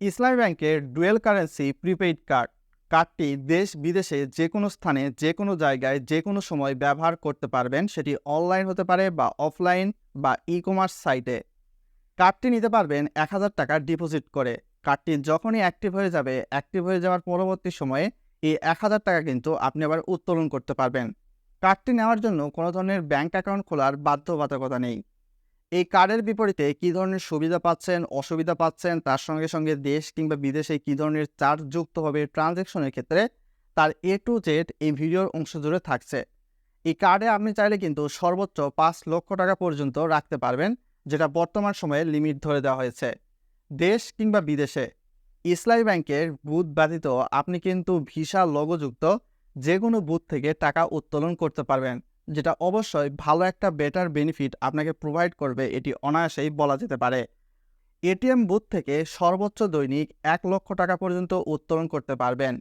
ইসলামী ব্যাংকের dual currency prepaid card. কার্ডটি দেশ বিদেশে যে কোনো স্থানে যে কোনো জায়গায় যে কোনো সময় ব্যবহার করতে পারবেন। সেটি অনলাইন হতে পারে বা অফলাইন বা ই কমার্স সাইটে। কার্ডটি নিতে পারবেন এক হাজার টাকা ডিপোজিট করে। কার্ডটি যখনই অ্যাক্টিভ হয়ে যাবে, অ্যাক্টিভ হয়ে যাওয়ার পরবর্তী সময়ে এই এক হাজার টাকা কিন্তু আপনি আবার উত্তোলন করতে পারবেন। কার্ডটি নেওয়ার জন্য কোনো ধরনের ব্যাংক অ্যাকাউন্ট খোলার বাধ্যবাধকতা নেই। এই কার্ডের বিপরীতে কী ধরনের সুবিধা পাচ্ছেন, অসুবিধা পাচ্ছেন, তার সঙ্গে সঙ্গে দেশ কিংবা বিদেশে কী ধরনের চার্জ যুক্ত হবে ট্রানজ্যাকশনের ক্ষেত্রে, তার এ টু জেড এই ভিডিওর অংশ জুড়ে থাকছে। এই কার্ডে আপনি চাইলে কিন্তু সর্বোচ্চ পাঁচ লক্ষ টাকা পর্যন্ত রাখতে পারবেন, যেটা বর্তমান সময়ে লিমিট ধরে দেওয়া হয়েছে। দেশ কিংবা বিদেশে, ইসলামী ব্যাংকের বুথ ব্যতীত আপনি কিন্তু ভিসা লগযুক্ত যে কোনো বুথ থেকে টাকা উত্তোলন করতে পারবেন। যেটা অবশ্যই ভালো একটা বেটার বেনিফিট আপনাকে প্রোভাইড করবে, এটি অনায়াসেই বলা যেতে পারে। এটিএম বুথ থেকে সর্বোচ্চ দৈনিক এক লক্ষ টাকা পর্যন্ত উত্তোলন করতে পারবেন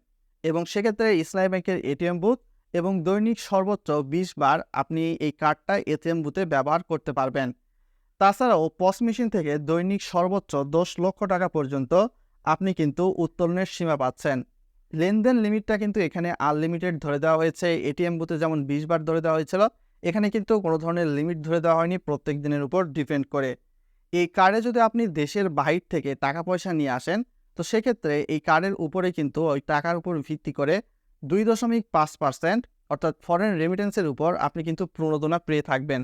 এবং সেক্ষেত্রে ইসলামী ব্যাংকের এটিএম বুথ এবং দৈনিক সর্বোচ্চ বিশ বার আপনি এই কার্ডটা এটিএম বুথে ব্যবহার করতে পারবেন। তাছাড়াও পস মেশিন থেকে দৈনিক সর্বোচ্চ দশ লক্ষ টাকা পর্যন্ত আপনি কিন্তু উত্তোলনের সীমা পাচ্ছেন। লেনদেন লিমিটটা কিন্তু এখানে আনলিমিটেড ধরে দেওয়া হয়েছে। এটিএম বুথে যেমন বিশ বার ধরে দেওয়া হয়েছিল, এখানে কিন্তু কোনো ধরনের লিমিট ধরে দেওয়া হয়নি প্রত্যেক দিনের উপর ডিপেন্ড করে। এই কার্ডে যদি আপনি দেশের বাহির থেকে টাকা পয়সা নিয়ে আসেন, তো সেক্ষেত্রে এই কার্ডের উপরে কিন্তু ওই টাকার উপর ভিত্তি করে দুই দশমিক পাঁচ পার্সেন্ট অর্থাৎ ফরেন রেমিটেন্সের উপর আপনি কিন্তু প্রণোদনা পেয়ে থাকবেন।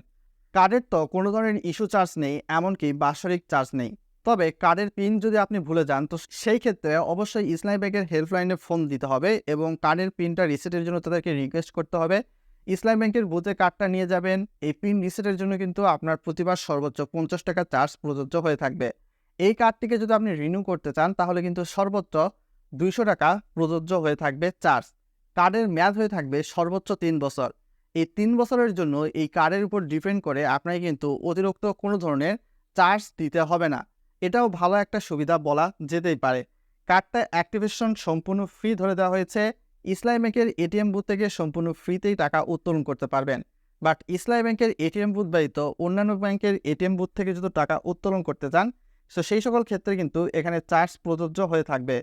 কার্ডের তো কোনো ধরনের ইস্যু চার্জ নেই, এমনকি বাৎসরিক চার্জ নেই। তবে কার্ডের পিন যদি আপনি ভুলে যান, তো সেই ক্ষেত্রে অবশ্যই ইসলামী ব্যাংকের হেল্পলাইনে ফোন দিতে হবে এবং কার্ডের পিনটা রিসেটের জন্য তাদেরকে রিকোয়েস্ট করতে হবে। ইসলাম ব্যাংকের বুথে কার্ডটা নিয়ে যাবেন, এই পিন রিসেটের জন্য কিন্তু আপনার প্রতিবার সর্বোচ্চ পঞ্চাশ টাকা চার্জ প্রযোজ্য হয়ে থাকবে। এই কার্ডটিকে যদি আপনি রিনিউ করতে চান, তাহলে কিন্তু সর্বোচ্চ দুইশো টাকা প্রযোজ্য হয়ে থাকবে চার্জ। কার্ডের মেয়াদ হয়ে থাকবে সর্বোচ্চ তিন বছর। এই তিন বছরের জন্য এই কার্ডের উপর ডিপেন্ড করে আপনাকে কিন্তু অতিরিক্ত কোনো ধরনের চার্জ দিতে হবে না। এটাও ভালো একটা সুবিধা বলা যেতেই পারে। কার্ডটা অ্যাক্টিভেশন সম্পূর্ণ ফ্রি ধরে দেওয়া হয়েছে। ইসলামী ব্যাংকের এটিএম বুথ থেকে সম্পূর্ণ ফ্রিতেই টাকা উত্তোলন করতে পারবেন। বাট ইসলামী ব্যাংকের এটিএম বুথ ব্যতীত অন্যান্য ব্যাংকের এটিএম বুথ থেকে যদি টাকা উত্তোলন করতে চান, তো সেই সকল ক্ষেত্রে কিন্তু এখানে চার্জ প্রযোজ্য হয়ে থাকবে।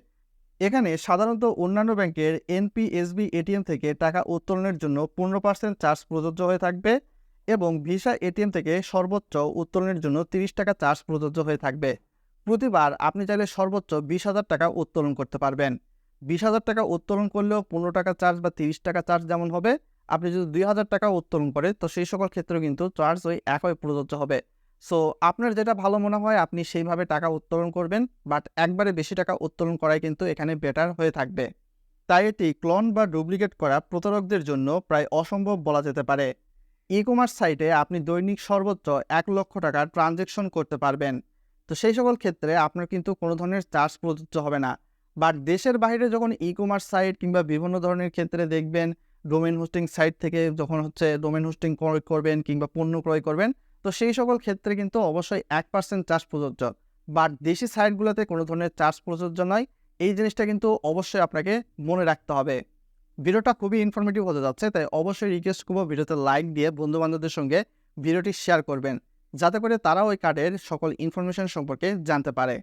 এখানে সাধারণত অন্যান্য ব্যাংকের এনপিএসবি এটিএম থেকে টাকা উত্তোলনের জন্য পনেরো পার্সেন্ট চার্জ প্রযোজ্য হয়ে থাকবে এবং ভিসা এটিএম থেকে সর্বোচ্চ উত্তোলনের জন্য তিরিশ টাকা চার্জ প্রযোজ্য হয়ে থাকবে। প্রতিবার আপনি চাইলে সর্বোচ্চ বিশ হাজার টাকা উত্তোলন করতে পারবেন। বিশ হাজার টাকা উত্তোলন করলেও পনেরো টাকা চার্জ বা তিরিশ টাকা চার্জ যেমন হবে, আপনি যদি দুই হাজার টাকা উত্তোলন করে, তো সেই সকল ক্ষেত্রেও কিন্তু চার্জ ওই একই প্রযোজ্য হবে। সো, আপনার যেটা ভালো মনে হয়, আপনি সেইভাবে টাকা উত্তোলন করবেন, বাট একবারে বেশি টাকা উত্তোলন করাই কিন্তু এখানে বেটার হয়ে থাকবে। তাই এটি ক্লন বা ডুপ্লিকেট করা প্রতারকদের জন্য প্রায় অসম্ভব বলা যেতে পারে। ই কমার্স সাইটে আপনি দৈনিক সর্বোচ্চ এক লক্ষ টাকার ট্রানজ্যাকশন করতে পারবেন। তো সেই সকল ক্ষেত্রে আপনার কিন্তু কোনো ধরনের চার্জ প্রযোজ্য হবে না। বাট দেশের বাইরে যখন ই কমার্স সাইট কিংবা বিভিন্ন ধরনের ক্ষেত্রে দেখবেন ডোমেন হোস্টিং সাইট থেকে যখন হচ্ছে ডোমেন হোস্টিং ক্রয় করবেন কিংবা পণ্য ক্রয় করবেন, তো সেই সকল ক্ষেত্রে কিন্তু অবশ্যই এক পার্সেন্ট চার্জ প্রযোজ্য। বাট দেশি সাইটগুলোতে কোনো ধরনের চার্জ প্রযোজ্য নয়। এই জিনিসটা কিন্তু অবশ্যই আপনাকে মনে রাখতে হবে। ভিডিওটা খুবই ইনফরমেটিভ হতে যাচ্ছে, তাই অবশ্যই রিকোয়েস্ট করব ভিডিওতে লাইক দিয়ে বন্ধুবান্ধবদের সঙ্গে ভিডিওটি শেয়ার করবেন। যাতে করে তারা ওই কার্ডের সকল ইনফরমেশন সম্পর্কে জানতে পারে।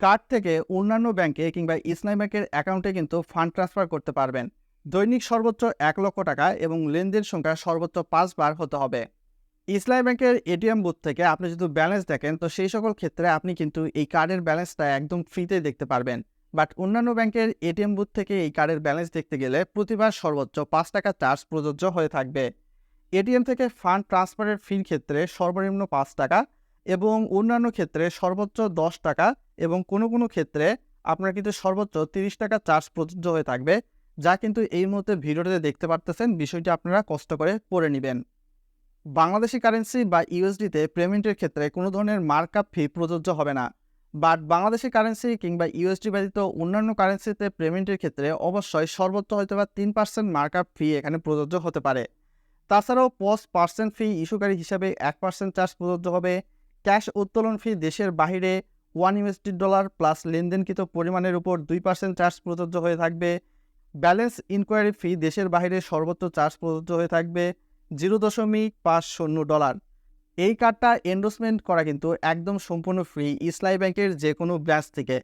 কার্ড থেকে অন্যান্য ব্যাংকে কিংবা ইসলামী ব্যাংকের অ্যাকাউন্টে কিন্তু ফান্ড ট্রান্সফার করতে পারবেন। দৈনিক সর্বোচ্চ এক লক্ষ টাকা এবং লেনদেন সংখ্যা সর্বোচ্চ পাঁচবার হতে হবে। ইসলামী ব্যাংকের এটিএম বুথ থেকে আপনি যদি ব্যালেন্স দেখেন, তো সেই সকল ক্ষেত্রে আপনি কিন্তু এই কার্ডের ব্যালেন্সটা একদম ফ্রিতে দেখতে পারবেন। বাট অন্যান্য ব্যাংকের এটিএম বুথ থেকে এই কার্ডের ব্যালেন্স দেখতে গেলে প্রতিবার সর্বোচ্চ পাঁচ টাকা চার্জ প্রযোজ্য হয়ে থাকবে। এটিএম থেকে ফান্ড ট্রান্সফারের ফির ক্ষেত্রে সর্বনিম্ন পাঁচ টাকা এবং অন্যান্য ক্ষেত্রে সর্বোচ্চ দশ টাকা এবং কোনো কোনো ক্ষেত্রে আপনার কিন্তু সর্বোচ্চ তিরিশ টাকা চার্জ প্রযোজ্য হয়ে থাকবে, যা কিন্তু এই মুহূর্তে ভিডিওতে দেখতে পারতেছেন। বিষয়টি আপনারা কষ্ট করে পড়ে নেবেন। বাংলাদেশি কারেন্সি বা ইউএসডিতে পেমেন্টের ক্ষেত্রে কোনো ধরনের মার্কআপ ফি প্রযোজ্য হবে না। বাট বাংলাদেশি কারেন্সি কিংবা ইউএসডি ব্যতীত অন্যান্য কারেন্সিতে পেমেন্টের ক্ষেত্রে অবশ্যই সর্বোচ্চ হয়তো বা তিন পার্সেন্ট মার্কআপ ফি এখানে প্রযোজ্য হতে পারে। তাছাড়াও পোস্ট পার্সেন্ট ফি ইস্যুকারী হিসাবে এক পার্সেন্ট চার্জ প্রযোজ্য হবে। ক্যাশ উত্তোলন ফি দেশের বাহিরে ওয়ান ইউএসডি ডলার প্লাস লেনদেনকৃত পরিমাণের উপর দুই পার্সেন্ট চার্জ প্রযোজ্য হয়ে থাকবে। ব্যালেন্স ইনকোয়ারি ফি দেশের বাইরে সর্বোচ্চ চার্জ প্রযোজ্য হয়ে থাকবে জিরো দশমিক পাঁচ শূন্য ডলার এই কার্ডটা এন্ডোসমেন্ট করা কিন্তু একদম সম্পূর্ণ ফ্রি ইসলাই ব্যাংকের যে কোনো ব্রাঞ্চ থেকে।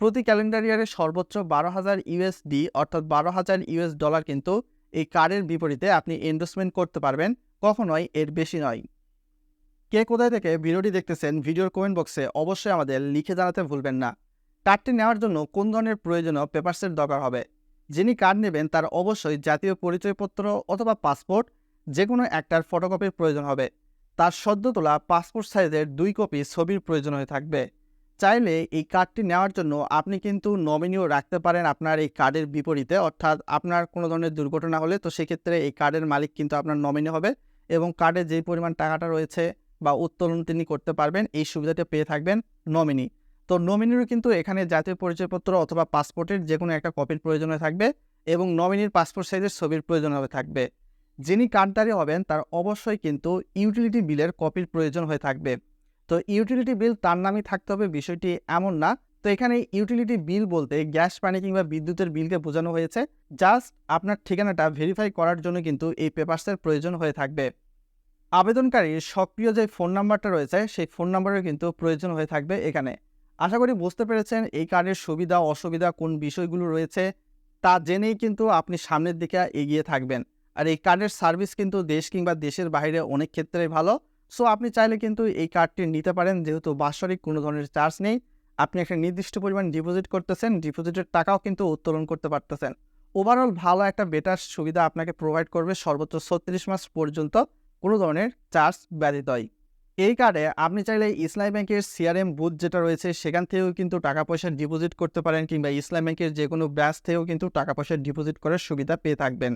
প্রতি ক্যালেন্ডার ইয়ারে সর্বোচ্চ বারো হাজার ইউএসডি অর্থাৎ বারো হাজার ইউএস ডলার কিন্তু এই কার্ডের বিপরীতে আপনি ইনভেস্টমেন্ট করতে পারবেন, কখনোই এর বেশি নয়। কে কোথায় থেকে ভিডিওটি দেখতেছেন, ভিডিওর কমেন্ট বক্সে অবশ্যই আমাদের লিখে জানাতে ভুলবেন না। কার্ডটি নেওয়ার জন্য কোন ধরনের প্রয়োজনীয় পেপারসের দরকার হবে? যিনি কার্ড নেবেন তার অবশ্যই জাতীয় পরিচয়পত্র অথবা পাসপোর্ট যে কোনো একটার ফটোকপির প্রয়োজন হবে। তার সদ্য তোলা পাসপোর্ট সাইজের দুই কপি ছবির প্রয়োজন হয়ে থাকবে। চাইলে এই কার্ডটি নেওয়ার জন্য আপনি কিন্তু নমিনিও রাখতে পারেন আপনার এই কার্ডের বিপরীতে। অর্থাৎ আপনার কোনো ধরনের দুর্ঘটনা হলে তো সেক্ষেত্রে এই কার্ডের মালিক কিন্তু আপনার নমিনি হবে এবং কার্ডে যেই পরিমাণ টাকাটা রয়েছে বা উত্তোলন তিনি করতে পারবেন, এই সুবিধাটা পেয়ে থাকবেন নমিনি তো নমিনিরও কিন্তু এখানে জাতীয় পরিচয়পত্র অথবা পাসপোর্টের যে কোনো একটা কপির প্রয়োজন হয়ে থাকবে এবং নমিনির পাসপোর্ট সাইজের ছবির প্রয়োজন হয়ে থাকবে। যিনি কার্ডধারী হবেন তার অবশ্যই কিন্তু ইউটিলিটি বিলের কপির প্রয়োজন হয়ে থাকবে। তো ইউটিলিটি বিল তার নামই থাকতে হবে, বিষয়টি এমন না। তো এখানে ইউটিলিটি বিল বলতে গ্যাস পানি কিংবা বিদ্যুতের বিলকে বোঝানো হয়েছে। জাস্ট আপনার ঠিকানাটা ভেরিফাই করার জন্য কিন্তু এই পেপার্সের প্রয়োজন হয়ে থাকবে। আবেদনকারীর সক্রিয় যে ফোন নাম্বারটা রয়েছে, সেই ফোন নাম্বারের কিন্তু প্রয়োজন হয়ে থাকবে এখানে। আশা করি বুঝতে পেরেছেন এই কার্ডের সুবিধা, অসুবিধা কোন বিষয়গুলো রয়েছে, তা জেনেই কিন্তু আপনি সামনের দিকে এগিয়ে থাকবেন। আর এই কার্ডের সার্ভিস কিন্তু দেশ কিংবা দেশের বাইরে অনেক ক্ষেত্রেই ভালো। সো আপনি চাইলে কিন্তু এই কার্ডটি নিতে পারেন। যেহেতু বাৎসরিক কোনো ধরনের চার্জ নেই, আপনি একটা নির্দিষ্ট পরিমাণ ডিপোজিট করতেছেন ডিপোজিটের টাকাও কিন্তু উত্তোলন করতে পারতেছেন। ওভারঅল ভালো একটা বেটার সুবিধা আপনাকে প্রোভাইড করবে সর্বোচ্চ ছত্রিশ মাস পর্যন্ত কোনো ধরনের চার্জ ব্যতীতই এই কার্ডে আপনি চাইলে ইসলাম ব্যাংকের সিআরএম বুথ যেটা রয়েছে, সেখান থেকেও কিন্তু টাকা পয়সা ডিপোজিট করতে পারেন কিংবা ইসলাম ব্যাংকের যে কোনো ব্রাঞ্চ থেকেও কিন্তু টাকা পয়সা ডিপোজিট করার সুবিধা পেয়ে থাকবেন।